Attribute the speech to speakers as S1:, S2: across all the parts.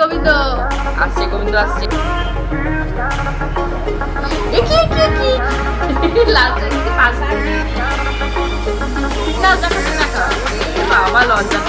S1: গোবিন্দ। আসছে গোবিন্দ আসছে। কি কি কি? লালটা কি পাশে না দেখো না। বাবা লজ্জা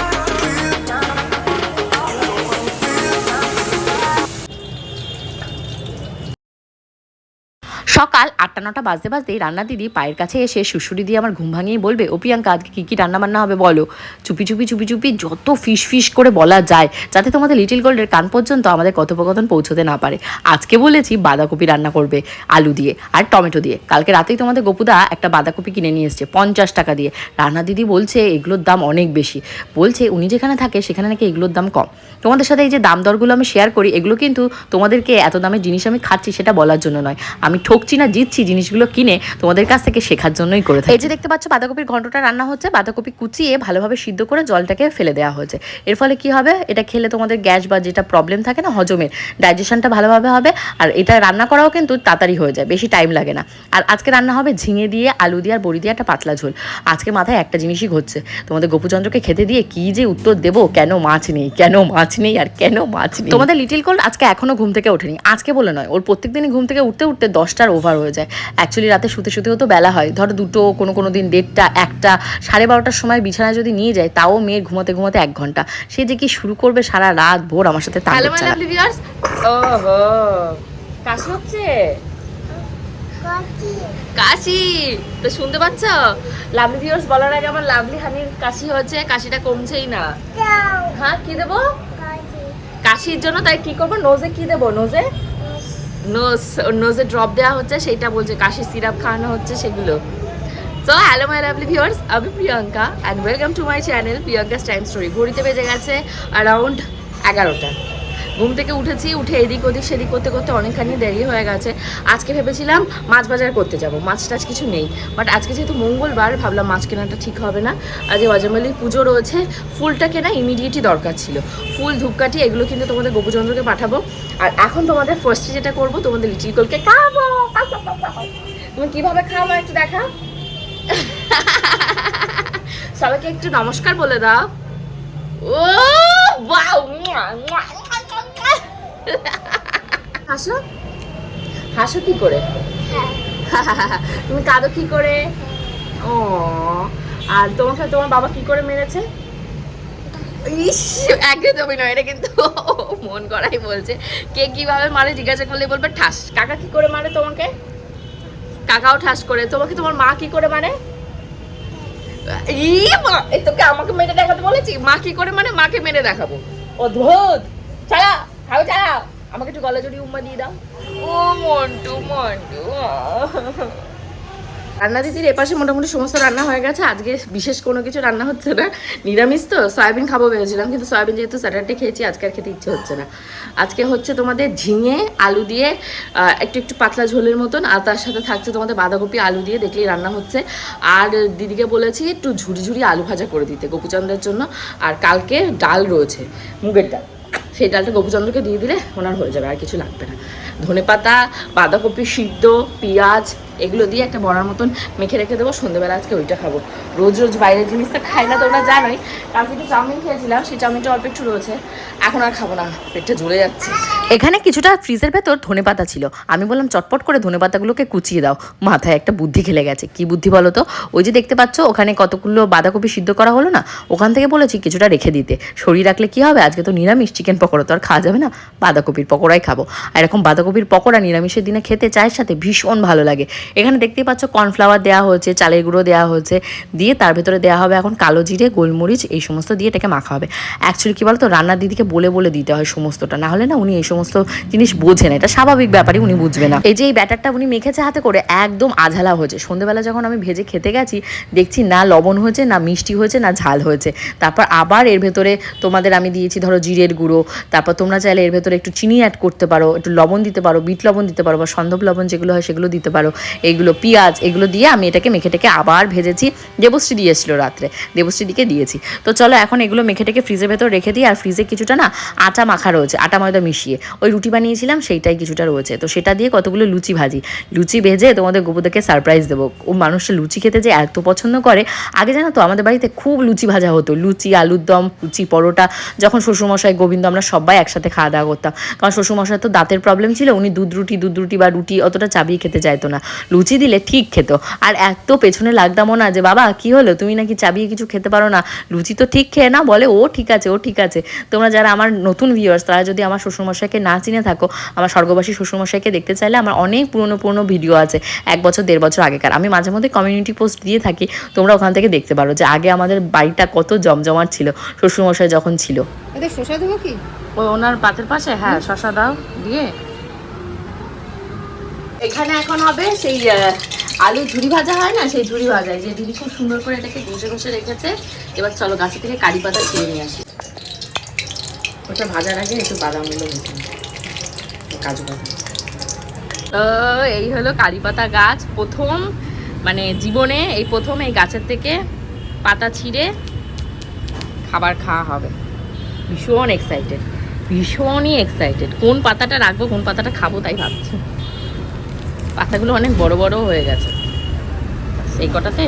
S2: সকাল আটটা নটা বাজতে বাজতেই রান্না দিদি পায়ের কাছে এসে শুশুরি দিয়ে আমার ঘুম ভাঙিয়ে বলবে ও প্রিয়াঙ্কা আজকে কী কী রান্না বান্না হবে বলো? চুপি চুপি চুপি চুপি যত ফিস ফিস করে বলা যায়, যাতে তোমাদের লিটিল গোল্ডের কান পর্যন্ত আমাদের কথোপকথন পৌঁছতে না পারে। আজকে বলেছি বাঁধাকপি রান্না করবে আলু দিয়ে আর টমেটো দিয়ে। কালকে রাতেই তোমাদের গোপুদা একটা বাঁধাকপি কিনে নিয়ে এসছে পঞ্চাশ টাকা দিয়ে। রান্না দিদি বলছে এগুলোর দাম অনেক বেশি। বলছে উনি যেখানে থাকে সেখানে নাকি এগুলোর দাম কম। তোমাদের সাথে এই যে দাম দরগুলো আমি শেয়ার করি, এগুলো কিন্তু তোমাদেরকে এত দামের জিনিস আমি খাচ্ছি সেটা বলার জন্য নয়। আমি ঠকছি না জিতছি জিনিসগুলো কিনে তোমাদের কাছ থেকে শেখার জন্যই করে থাকি। এই যে দেখতে পাচ্ছ বাঁধাকপির ঘন্টটা রান্না হচ্ছে বাঁধাকপি কুচিয়ে ভালোভাবে সিদ্ধ করে জলটাকে ফেলে দেওয়া হয়েছে। এর ফলে কি হবে? এটা খেলে তোমাদের গ্যাস বা যেটা প্রবলেম থাকে না হজমের ডাইজেশনটা ভালোভাবে হবে আর এটা রান্না করাও কিন্তু তাড়াতাড়ি হয়ে যায় বেশি টাইম লাগে না। আর আজকে রান্না হবে ঝিঙে দিয়ে আলু দিয়ে আর বড়ি দিয়ে একটা পাতলা ঝোল। আজকে মাথায় একটা জিনিসই ঘটছে তোমাদের গোপুচন্দ্রকে খেতে দিয়ে কি যে উত্তর দেবো কেন মাছ নেই কেন মাছ নেই আর কেন মাছ নেই? তোমাদের লিটিল কোল্ড আজকে এখনও ঘুম থেকে ওঠেনি। আজকে বলে নয় ওর প্রত্যেক দিনই ঘুম থেকে উঠতে উঠতে দশটার ওভার হয়ে যায়। অ্যাকচুয়ালি রাতে শুতে শুতেও তো বেলা হয়। ধরো দুটো কোনো কোনো দিন দেড়টা একটা সাড়ে বারোটার সময় বিছানায় যদি নিয়ে যায় তাও মেয়ের ঘুমাতে ঘুমাতে এক ঘণ্টা। সে যে কি শুরু করবে সারা রাত ভোর আমার সাথে
S1: ওহো কাশি হচ্ছে? কাশি। তো শুনতে পাচ্ছ? লাভলি ভিউয়ার্স বলার আগে আমার লাভলি হানির কাশি হচ্ছে কাশিটা কমছেই না। হ্যাঁ কি দেবো? কাশির জন্য তাই কি করব? নোজে কি দেবো? নোজে নোজ নোজে ড্রপ দেওয়া হচ্ছে, সেইটা বলছে কাশি সিরাপ খাওয়ানো হচ্ছে, সেগুলো। So hello my lovely viewers আমি Priyanka and welcome to my channel Priyanka's time story ঘড়িতে বেজে গেছে অ্যারাউন্ড এগারোটা। ঘুম থেকে উঠেছি, উঠে এদিক ওদিক, সেদিক করতে করতে অনেকখানি দেরি হয়ে গেছে। আজকে ভেবেছিলাম মাছ বাজার করতে যাব, মাছ টাছ কিছু নেই। বাট আজকে যেহেতু মঙ্গলবার, ভাবলাম মাছ কেনাটা ঠিক হবে না। আজ অজামালি পুজো রয়েছে, ফুলটা কেনা ইমিডিয়েটই দরকার ছিল। ফুল, ধূপকাঠি, এগুলো কিন্তু তোমাদের গোপুচন্দ্রকে পাঠাবো। আর এখন তোমাদের ফার্স্টে যেটা করব, তোমাদের লিচি কলকে খাব তুমি কীভাবে খাব একটু দেখা? সবাইকে একটু নমস্কার বলে দাও। ও ওয়াও হাসো? হাসো কি করে? তুমি কাঁদো কি করে? ও আর তোমাকে তোমার বাবা কি করে মেরেছে? ইস একদমই নয় এটা কিন্তু মন করাই বলছে। কে কীভাবে মারে জিজ্ঞাসা করলে বলবে ঠাস। কাকা কি করে মারে তোমাকে? কাকাও ঠাস করে। তোমাকে তোমার মা কি করে মারে? ই মা এই তোকে আমাকে মেরে দেখাতে বলেছি? মা কি করে মানে মাকে মেরে দেখাবো। অদ্ভুত! চালা খাও চালা আমাকে একটু গলা জড়িয়ে উম্মা দিয়ে দাও। ও মন্টু মন্টু। রান্না দিদির এপাশে মোটামুটি সমস্ত রান্না হয়ে গেছে। আজকে বিশেষ কোনো কিছু রান্না হচ্ছে না। নিরামিষ তো সয়াবিন খাব ভেবেছিলাম কিন্তু সয়াবিন যেহেতু স্যাটারডে খেয়েছি আজকে আর খেতে ইচ্ছে হচ্ছে না। আজকে হচ্ছে তোমাদের ঝিঙে আলু দিয়ে একটু একটু পাতলা ঝোলের মতন আর তার সাথে থাকছে তোমাদের বাঁধাকপি আলু দিয়ে দেখলেই রান্না হচ্ছে। আর দিদিকে বলেছি একটু ঝুড়ি ঝুড়ি আলু ভাজা করে দিতে গোপুচন্দ্রের জন্য। আর কালকে ডাল রয়েছে মুগের ডাল। সেই ডালটা গোপুচন্দ্রকে দিয়ে দিলে ওনার হয়ে যাবে, আর কিছু লাগবে না। ধনে পাতা বাঁধাকপি সিদ্ধ, পেঁয়াজ এগুলো দিয়ে একটা বড়ার মতন মেখে রেখে দেবো সন্ধ্যেবেলা আজকে ওইটা খাব। রোজ রোজ বাইরের জিনিসটা খাই না, তোমরা জানোই। কালকে একটু চাউমিন খেয়েছিলাম, সেই চাউমিনটা অল্প একটু রয়েছে। এখন আর খাব না, পেটটা জ্বলে যাচ্ছে।
S2: এখানে কিছুটা ফ্রিজের ভেতর ধনেপাতা ছিল। আমি বললাম, চটপট করে ধনেপাতাগুলোকে কুচিয়ে দাও। মাথায় একটা বুদ্ধি খেলে গেছে। কি বুদ্ধি বলো তো? ওই যে দেখতে পাচ্ছ, ওখানে কতগুলো বাঁধাকপি সিদ্ধ করা হলো না? ওখান থেকে বলেছি কিছুটা রেখে দিতে। শরীর রাখলে কি হবে? আজকে তো নিরামিষ, চিকেন পকোড়া তো আর খাওয়া যাবে না। বাঁধাকপির পকোড়াই খাব। আর এরকম বাঁধাকপির পকোড়া নিরামিষের দিনে খেতে চায়ের সাথে ভীষণ ভালো লাগে। এখানে দেখতেই পাচ্ছ কর্নফ্লাওয়ার দেওয়া হয়েছে, চালের গুঁড়ো দেওয়া হয়েছে, দিয়ে তার ভেতরে দেওয়া হবে এখন কালো জিরে, গোলমরিচ, এই সমস্ত দিয়ে এটাকে মাখা হবে। অ্যাকচুয়ালি কী বলতো, রান্নার দিদিকে বলে বলে দিতে হয় সমস্তটা না হলে না উনি এই সমস্ত জিনিস বোঝেন এটা স্বাভাবিক ব্যাপারই উনি বুঝবে না। এই যে এই ব্যাটারটা উনি মেখেছে হাতে করে একদম আঝালা হয়েছে। সন্ধ্যেবেলা যখন আমি ভেজে খেতে গেছি, দেখছি না লবণ হয়েছে, না মিষ্টি হয়েছে, না ঝাল হয়েছে। তারপর আবার এর ভেতরে তোমাদের আমি দিয়েছি ধরো জিরের গুঁড়ো, তারপর তোমরা চাইলে এর ভেতরে একটু চিনি অ্যাড করতে পারো, একটু লবণ দিতে পারো, বিট লবণ দিতে পারো বা সন্দব লবণ যেগুলো হয় সেগুলো দিতে পারো। এইগুলো পেঁয়াজ, এগুলো দিয়ে আমি এটাকে মেখে টেকে আবার ভেজেছি। দেবশ্রী দিয়েছিল রাত্রে। দেবশ্রীদিকে দিয়েছি। তো চলো এখন এগুলো মেখে টেকে ফ্রিজের ভেতর রেখে দিই। আর ফ্রিজে কিছুটা না আটা মাখা রয়েছে, আটা ময়দা মিশিয়ে। ওই রুটি বানিয়েছিলাম, সেইটাই কিছুটা রয়েছে। তো সেটা দিয়ে কতগুলো লুচি ভাজি। লুচি ভেজে তোমাদের গোপুদাকে সারপ্রাইজ দেবো। ও মানুষটা লুচি খেতে যে এত পছন্দ করে, আগে জানো তো আমাদের বাড়িতে খুব লুচি ভাজা হতো। লুচি, আলুর দম, লুচি, পরোটা। যখন শ্বশুরমশাই, গোবিন্দ আমরা সবাই একসাথে খাওয়া দাওয়া করতাম। কারণ শ্বশুরমশাই তো দাঁতের প্রবলেম ছিল, উনি দুধ রুটি দুধ রুটি বা রুটি অতটা চাবিয়ে খেতে চাইতো না। লুচি দিলে ঠিক খেত। আর এত পেছনে লাগতামও না যে বাবা কি হলো? তুমি নাকি চাবিয়ে কিছু খেতে পারো না। লুচি তো ঠিক খেয়ে না বলে ও ঠিক আছে ও ঠিক আছে। তোমরা যারা আমার নতুন ভিউয়ার্স তারা যদি আমার শ্বশুরমশাইকে না চিনে থাকো আমার স্বর্গবাসী শ্বশুরমশাইকে দেখতে চাইলে আমার অনেক পুরনো পুরনো ভিডিও আছে এক বছর দেড় বছর আগেকার। আমি মাঝে মধ্যে কমিউনিটি পোস্ট দিয়ে থাকি তোমরা ওখান থেকে দেখতে পারো যে আগে আমাদের বাড়িটা কত জমজমাট ছিল শ্বশুরমশাই যখন ছিল।
S3: শসা দেবো কি?
S1: ওই ওনার পাতের পাশে? হ্যাঁ শশা দাও দিয়ে এখানে এখন হবে সেই আলু ঝুরি ভাজা হয় না? সেই ঝুড়ি ভাজা। যে দিদি খুব সুন্দর করে এটাকে ঘষে ঘষে রেখেছে। এবার চলো গাছে থেকে কারি পাতা ছিঁড়ে নিয়ে আসি। ওটা ভাজার আগে একটু বাদামগুলো কাজু বাদাম। তো এই হলো কারি পাতা গাছ। প্রথম মানে জীবনে এই প্রথম এই গাছের থেকে পাতা ছিঁড়ে খাবার খাওয়া হবে। ভীষণ এক্সাইটেড ভীষণই এক্সাইটেড কোন পাতাটা রাখব, কোন পাতাটা খাব তাই ভাবছি। পাতাগুলো অনেক বড় বড় হয়ে গেছে। সেই কটাতে।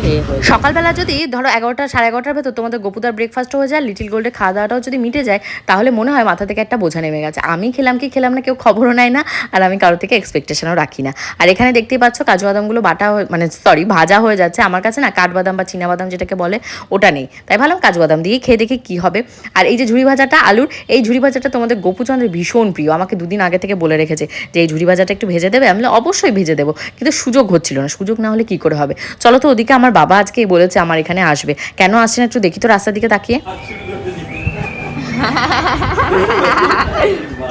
S2: সকালবেলা যদি ধরো এগারোটা, সাড়ে এগারোটার ভেতর তোমাদের গোপুদার ব্রেকফাস্ট হয়ে যায় লিটিল গোল্ডের খাওয়া দাওয়াটাও যদি মিটে যায়, তাহলে মনে হয় মাথা থেকে একটা বোঝা নেমে গেছে। আমি খেলাম কি খেলাম না, কেউ খবরও নেয় না, আর আমি কারও থেকে এক্সপেকটেশনও রাখি না। আর এখানে দেখতেই পাচ্ছ কাজু বাদামগুলো বাটা মানে সরি ভাজা হয়ে যাচ্ছে। আমার কাছে না কাঠবাদাম বা বাদাম যেটাকে বলে, ওটা নেই। তাই ভাবলাম কাজু বাদাম দিয়ে খেয়ে দেখি কি হবে। আর এই যে ঝুড়ি ভাজাটা আলুর, এই ঝুড়ি ভাজাটা তোমাদের গোপুচন্দ্রের ভীষণ প্রিয়। আমাকে দুদিন আগে থেকে বলে রেখেছে যে এই ঝুড়ি ভাজাটা একটু ভেজে দেবে। আমি অবশ্যই ভেজে দেবো। কিন্তু সুযোগ হচ্ছিল না। সুযোগ না হলে কি করে হবে? চলো তো ওদিকে আমার বাবা আজকেই বলেছে আমার এখানে আসবে। কেন আসছে না একটু দেখি তো রাস্তার দিকে তাকিয়ে।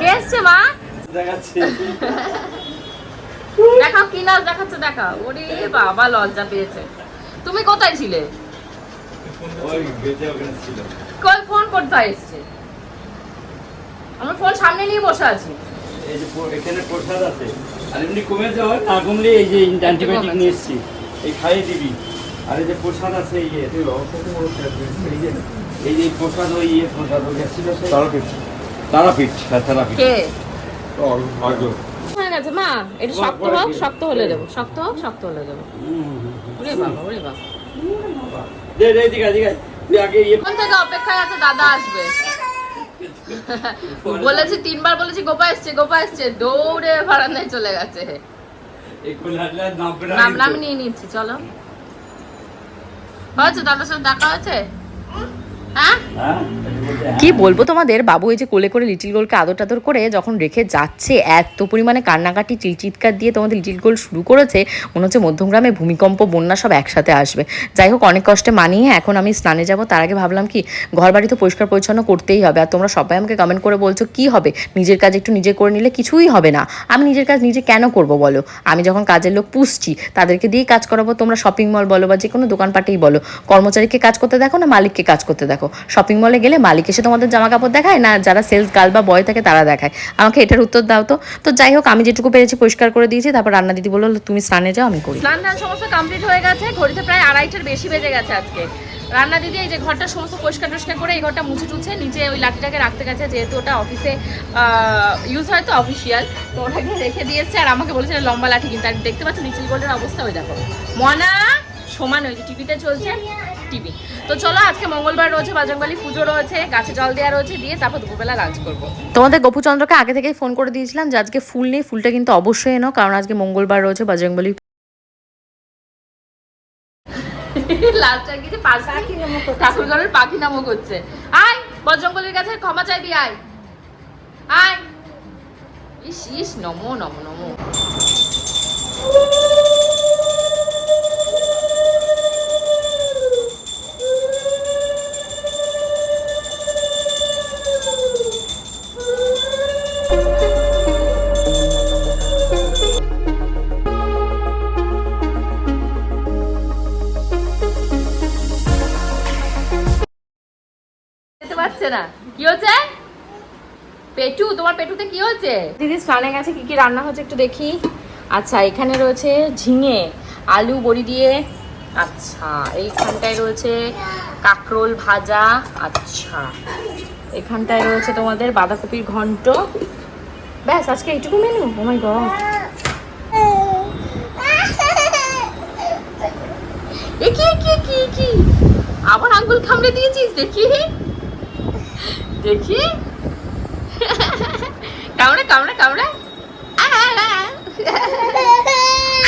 S1: কে এসছে মা? দেখাও কি নাচ দেখাচ্ছে দেখা ওরে বাবা লজ্জা পেয়েছে। তুমি কোথায় ছিলে? কই ফোন করতে এসছে? আমরা ফোন সামনে নিয়ে বসে আছি।
S4: এই যে এখানে প্রসাদ আছে। আর এমনি কমে যাওয়ার না কমলে এই যে অ্যান্টিবায়োটিক নিয়ে এসছি। এই খাইয়ে দিবি। আর এই যে প্রসাদ আছে ইয়ে এই যে এই যে প্রসাদ ওই ইয়ে প্রসাদ ওই ছিল তারাপীঠ। তারাপীঠ হ্যাঁ তারাপীঠ।
S1: কে?
S4: ভাগ্য।
S1: হয়ে গেছে মা এটা শক্ত হোক শক্ত হলে দেবো শক্ত হোক শক্ত হলে দেবো। ওরে বাবা ওরে বাবা।
S4: দে দে দিঘা দিঘা তুই আগে ইয়ে
S1: কোন থেকে অপেক্ষায় আছে দাদা আসবে। বলেছি তিনবার বলেছি গোপা এসছে গোপা এসছে দৌড়ে বারান্দায় চলে গেছে। নাম। নাম নিয়ে নিচ্ছি চলো। হয়েছে দাদার সাথে দেখা হয়েছে? হ্যাঁ?
S2: কি বলব তোমাদের? বাবু এই যে কোলে করে লিটিল গোলকে আদর টাদর করে যখন রেখে যাচ্ছে, এত পরিমাণে কান্নাকাটি চিৎকার দিয়ে তোমাদের লিটিল গোল শুরু করেছে, মনে হচ্ছে মধ্যমগ্রামে ভূমিকম্প, বন্যা সব একসাথে আসবে। যাই হোক, অনেক কষ্টে মানিয়ে এখন আমি স্নানে যাব। তার আগে ভাবলাম কি ঘর বাড়ি তো পরিষ্কার পরিচ্ছন্ন করতেই হবে। আর তোমরা সবাই আমাকে কমেন্ট করে বলছো, কি হবে? নিজের কাজ একটু নিজে করে নিলে কিছুই হবে না। আমি নিজের কাজ নিজে কেন করব বলো? আমি যখন কাজের লোক পুষছি, তাদেরকে দিয়েই কাজ করাবো। তোমরা শপিং মল বলো বা যে কোনো দোকানপাটেই বলো। কর্মচারীকে কাজ করতে দেখো না মালিককে কাজ করতে দেখো। শপিং মলে গেলে মালিক এসে তোমাদের জামা কাপড় দেখায় না যারা সেলস গার্ল বা বয় থাকে তারা দেখায়? আমাকে এটার উত্তর দাও তো। তো যাই হোক আমি যেটুকু পেরেছি পরিষ্কার করে দিয়েছি তারপর রান্না দিদি বলল তুমি স্নানে যাও আমি করি।
S1: স্নান টান সমস্ত কমপ্লিট হয়ে গেছে ঘড়িতে প্রায় আড়াইটার বেশি বেজে গেছে আজকে। রান্না দিদি এই যে ঘরটা সমস্ত পরিষ্কার টরিষ্কার করে এই ঘরটা মুছে টুছে নিচে ওই লাঠিটাকে রাখতে গেছে যেহেতু ওটা অফিসে ইউজ হয় তো অফিসিয়াল তো ওটাকে রেখে দিয়েছে আর আমাকে বলেছে লম্বা লাঠি কিন্তু আর দেখতে পাচ্ছি নিচিল গোল্ডের অবস্থা ওই দেখো। মনা সমান ওই যে টিভিতে চলছে। টিভি তো চলো আজকে মঙ্গলবার রয়েছে বাজরংবালি পুজো রয়েছে গাছে জল দেওয়া রয়েছে দিয়ে তারপর দুপুরবেলা লাঞ্চ করব।
S2: তোমাদের গোপুচন্দ্রকে আগে থেকেই ফোন করে দিয়েছিলাম যে আজকে ফুল নেই ফুলটা কিন্তু অবশ্যই এনো কারণ আজকে মঙ্গলবার রয়েছে বজরংবলী
S1: পাখি নামক হচ্ছে। আয় বজরঙ্গলির কাছে ক্ষমা চাইবি আয়। আয়। ইস ইস নমো নমো নমো। পেটুতে কি হচ্ছে দিদি স্নানে গেছে, কি কি রান্না হচ্ছে একটু দেখি। আচ্ছা এখানে রয়েছে ঝিঙে, আলু বড়ি দিয়ে। আচ্ছা এইখানটায় রয়েছে কাকরোল ভাজা। আচ্ছা এখানটায় রয়েছে তোমাদের বাঁধাকপির ঘন্ট। ব্যাস, আজকে এইটুকু মেনু ও মাই গড আবার আঙ্গুল খামড়ে দিয়েছিস, দেখি। দেখি। কামড়ে কামড়ে কামড়ে।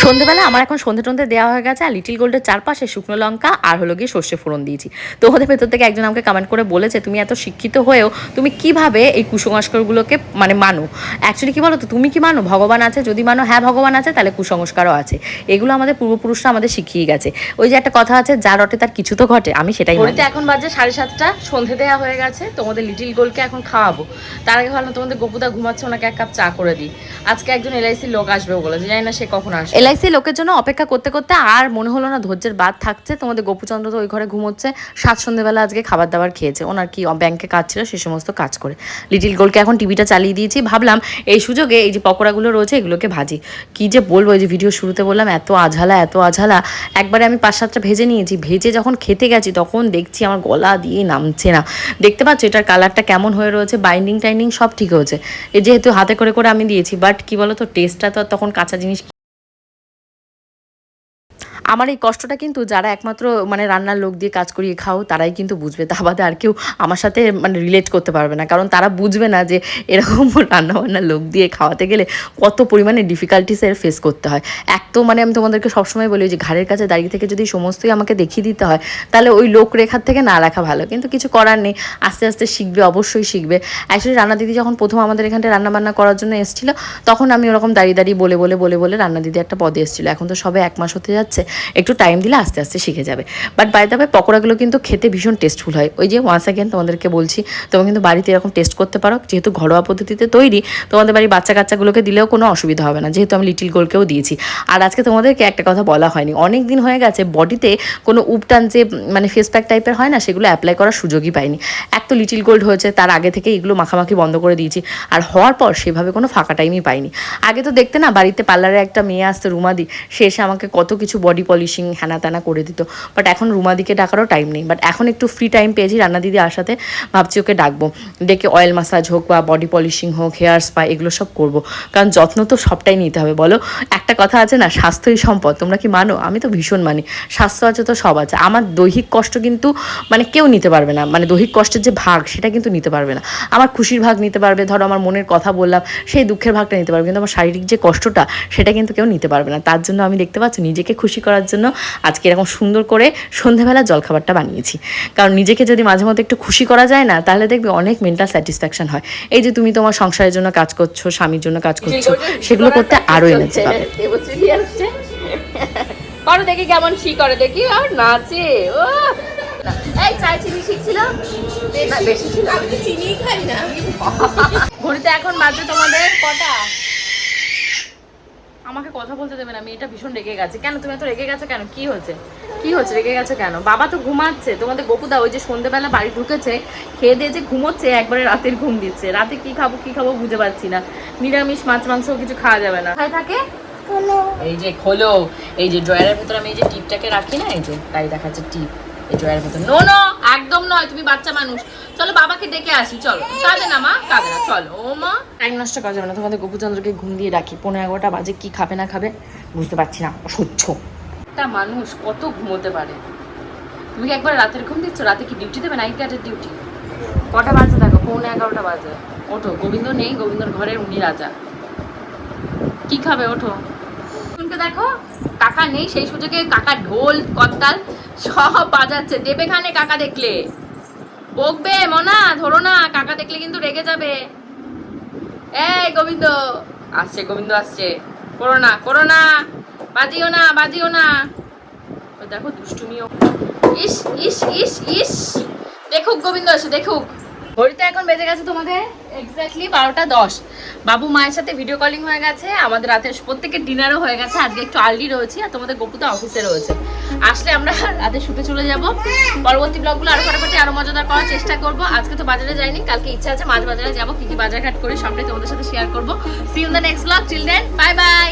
S2: সন্ধেবেলা আমার এখন সন্ধে টন্ধে দেওয়া হয়ে গেছে আর লিটিল গোল্ডের চারপাশে শুকনো লঙ্কা আর হলো গিয়ে সর্ষে ফোড়ন দিয়েছি। তো ওদের ভেতর থেকে একজন আমাকে কমেন্ট করে বলেছে তুমি এত শিক্ষিত হয়েও তুমি কীভাবে এই কুসংস্কারগুলোকে মানে মানো? অ্যাকচুয়ালি কি বলো তো তুমি কি মানো? ভগবান আছে যদি মানো হ্যাঁ ভগবান আছে তাহলে কুসংস্কারও আছে। এগুলো আমাদের পূর্বপুরুষরা আমাদের শিখিয়ে গেছে। ওই যে একটা কথা আছে যা রটে তার কিছু তো ঘটে। আমি সেটাই
S1: এখন বাজে সাড়ে সাতটা সন্ধে দেওয়া হয়ে গেছে তোমাদের লিটিল গোলকে এখন খাওয়াবো। তার আগে ভাবলাম তোমাদের গোপুদা ঘুমাচ্ছে ওনাকে এক কাপ চা করে দিই। আজকে একজন এলআইসির লোক আসবে বলেছে জানি না সে কখন আসবে।
S2: এলআইসি লোকের জন্য অপেক্ষা করতে করতে আর মনে হলো না ধৈর্যের বাদ থাকছে। তোমাদের গোপুচন্দ্র তো ওই ঘরে ঘুমোচ্ছে। সাত সন্ধ্যেবেলা আজকে খাবার দাবার খেয়েছে। ওনার কি ব্যাংকে কাজ ছিল সে সমস্ত কাজ করে। লিটিল গোলকে এখন টিভিটা চালিয়ে দিয়েছি। ভাবলাম এই সুযোগে এই যে পকোড়াগুলো রয়েছে এগুলোকে ভাজি। কি যে বলব এই যে ভিডিও শুরুতে বললাম, এত আঝালা এত আঝালা। একবারে আমি পাঁচ সাতটা ভেজে নিয়েছি। ভেজে যখন খেতে গেছি তখন দেখছি আমার গলা দিয়ে নামছে না। দেখতে পাচ্ছ এটার কালারটা কেমন হয়ে রয়েছে? বাইন্ডিং, টাইন্ডিং সব ঠিক হয়েছে। এই যেহেতু হাতে করে করে আমি দিয়েছি, বাট কি বলো তো টেস্টটা তো তখন কাঁচা জিনিস আমার এই কষ্টটা কিন্তু যারা একমাত্র মানে রান্নার লোক দিয়ে কাজ করিয়ে খাও, তারাই কিন্তু বুঝবে। তা বাদে আর কেউ আমার সাথে মানে রিলেট করতে পারবে না। কারণ তারা বুঝবে না যে এরকম রান্না বান্না লোক দিয়ে খাওয়াতে গেলে কত পরিমাণে ডিফিকাল্টিস ডিফিকাল্টিসের ফেস করতে হয়। এক তো মানে আমি তোমাদেরকে সবসময় বলি যে ঘাড়ের কাছে দাঁড়িয়ে থেকে যদি সমস্তই আমাকে দেখিয়ে দিতে হয়, তাহলে ওই লোক রেখার থেকে না রাখা ভালো। কিন্তু কিছু করার নেই। আস্তে আস্তে শিখবে, অবশ্যই শিখবে। অ্যাকচুয়ালি রান্না দিদি যখন প্রথম আমাদের এখানটায় রান্না বান্না করার জন্য এসেছিল, তখন আমি ওরকম দাঁড়িয়ে দাঁড়িয়ে বলে বলে বলে বলে রান্না দিদি একটা পদে এসেছিল। এখন তো সবে এক মাস হতে যাচ্ছে। একটু টাইম দিলে আস্তে আস্তে শিখে যাবে। বাট বাই দাবে পকোড়াগুলো কিন্তু খেতে ভীষণ টেস্টফুল হয়। ওই যে ওয়ান্স অ্যাগেন তোমাদেরকে বলছি, তোমরা কিন্তু বাড়িতে এরকম টেস্ট করতে পারো। যেহেতু ঘরোয়া পদ্ধতিতে তৈরি, তোমাদের বাড়ির বাচ্চা কাচ্চাগুলোকে দিলেও কোনো অসুবিধা হবে না। যেহেতু আমি লিটিল গোলকেও দিয়েছি। আর আজকে তোমাদেরকে একটা কথা বলা হয়নি। অনেক দিন হয়ে গেছে, বডিতে কোনো উপটান যে মানে ফেস প্যাক টাইপের হয় না, সেগুলো অ্যাপ্লাই করার সুযোগই পাইনি। এক তো লিটিল গোল্ড হয়েছে, তার আগে থেকে এগুলো মাখামাখি বন্ধ করে দিয়েছি। আর হওয়ার পর সেভাবে কোনো ফাঁকা টাইমই পাইনি। আগে তো দেখতে না, বাড়িতে পার্লারে একটা মেয়ে আসতো, রুমাদি, সে এসে আমাকে কত কিছু বডি পলিশিং হ্যানা ত্যানা করে দিত। বাট এখন রুমাদিকে ডাকারও টাইম নেই। বাট এখন একটু ফ্রি টাইম পেয়েছি রান্না দিদি আসাতে ভাবছি ওকে ডাকবো। ডেকে অয়েল মাসাজ হোক বা বডি পলিশিং হোক হেয়ার স্পা এগুলো সব করব। কারণ যত্ন তো সবটাই নিতে হবে, বলো? একটা কথা আছে না, স্বাস্থ্যই সম্পদ। তোমরা কি মানো? আমি তো ভীষণ মানি। স্বাস্থ্য আছে তো সব আছে। আমার দৈহিক কষ্ট কিন্তু মানে কেউ নিতে পারবে না। মানে দৈহিক কষ্টের যে ভাগ, সেটা কিন্তু নিতে পারবে না। আমার খুশির ভাগ নিতে পারবে, ধরো আমার মনের কথা বললাম, সেই দুঃখের ভাগটা নিতে পারবে। কিন্তু আমার শারীরিক যে কষ্টটা, সেটা কিন্তু কেউ নিতে পারবে না। তার জন্য আমি দেখতে পাচ্ছি, নিজেকে খুশি করার জন্য আজকে এরকম সুন্দর করে সন্ধ্যাবেলা জলখাবারটা বানিয়েছি। কারণ নিজেকে যদি মাঝে মধ্যে একটু খুশি করা যায় না তাহলে দেখবে অনেক মেন্টাল স্যাটিসফ্যাকশন হয়। এই যে তুমি তোমার সংসারের জন্য কাজ করছ স্বামীর জন্য কাজ করছ সেগুলো করতে আরও এনার্জি পাবে।
S1: করো দেখি কেমন শি করে দেখি আর নাচে ও। এই চাই চিনি শিখছিল বেশি ছিল। আমি তো চিনিই খাই না। ঘড়িতে এখন বাজে তোমাদের কটা? আমাকে কথা বলতে দেবে না মেয়েটা ভীষণ রেগে গেছে। কেন তুমি এত রেগে গেছো কেন? কি হয়েছে? কি হচ্ছে রেগে গেছো কেন? বাবা তো ঘুমাচ্ছে। তোমাদের গপুদা ওই যে সন্ধ্যেবেলা বাড়ি ঢুকেছে খেয়ে দিয়ে যে ঘুমোচ্ছে একবারে রাতের ঘুম দিচ্ছে। রাতে কি খাব কি খাব বুঝে পাচ্ছি না। নিরামিষ মাছ মাংস কিছু খাওয়া যাবে না। কোথায় থাকে? এই যে খোলো। এই যে ড্রয়ারের ভেতর আমি এই যে টিপটাকে রাখি না এই যে তাই দেখাচ্ছে টিপ। ড্রয়ারের ভেতর নো নো একদম নয় তুমি বাচ্চা মানুষ। চলো বাবাকে ডেকে আসি চলো। কাঁদে না মা কাঁদে না চলো। ও মা। টাইম নষ্ট করা যাবে না তোমাদের গোপুচন্দ্রকে ঘুম দিয়ে রাখি। পনেরো এগারোটা বাজে কি খাবে না খাবে বুঝতে পারছি না অসহ্য। একটা মানুষ কত ঘুমোতে পারে? তুমি কি একবার রাতের ঘুম দিচ্ছ? রাতে কি ডিউটি দেবে? নাইট গার্ডের ডিউটি কটা বাজে দেখো? পৌনে এগারোটা বাজে। ওঠো গোবিন্দ নেই গোবিন্দর ঘরের উনি রাজা। কি খাবে? ওঠো। শুনতে দেখো কাকা নেই সেই সুযোগে কাকা ঢোল করতাল সব বাজাচ্ছে। দেবে খানে কাকা দেখলে। বকবে, মনা, ধরো না, কাকা দেখলে কিন্তু রেগে যাবে। এই গোবিন্দ। আসছে গোবিন্দ আসছে। করো না করো না। বাজিও না বাজিও না। দেখো দুষ্টুমিও। ইস ইস ইস ইস। দেখুক, গোবিন্দ এসে দেখুক। ঘড়িতে এখন বেজে গেছে তোমাদের এক্স্যাক্টলি বারোটা দশ। বাবু মায়ের সাথে ভিডিও কলিং হয়ে গেছে, আমাদের রাতের প্রত্যেকের ডিনারও হয়ে গেছে। আজকে একটু আর্লি রয়েছি আর তোমাদের গপুতে অফিসে রয়েছে। আসলে আমরা রাতে শুতে চলে যাব। পরবর্তী ব্লগগুলো আরও ফাটাফাটি, আরও মজাদার করার চেষ্টা করব। আজকে তো বাজারে যাইনি, কালকে ইচ্ছা আছে মাছ বাজারে যাব, কি কি বাজার ঘাট করে সবটাই তোমাদের সাথে শেয়ার করব। See in the next blog children bye bye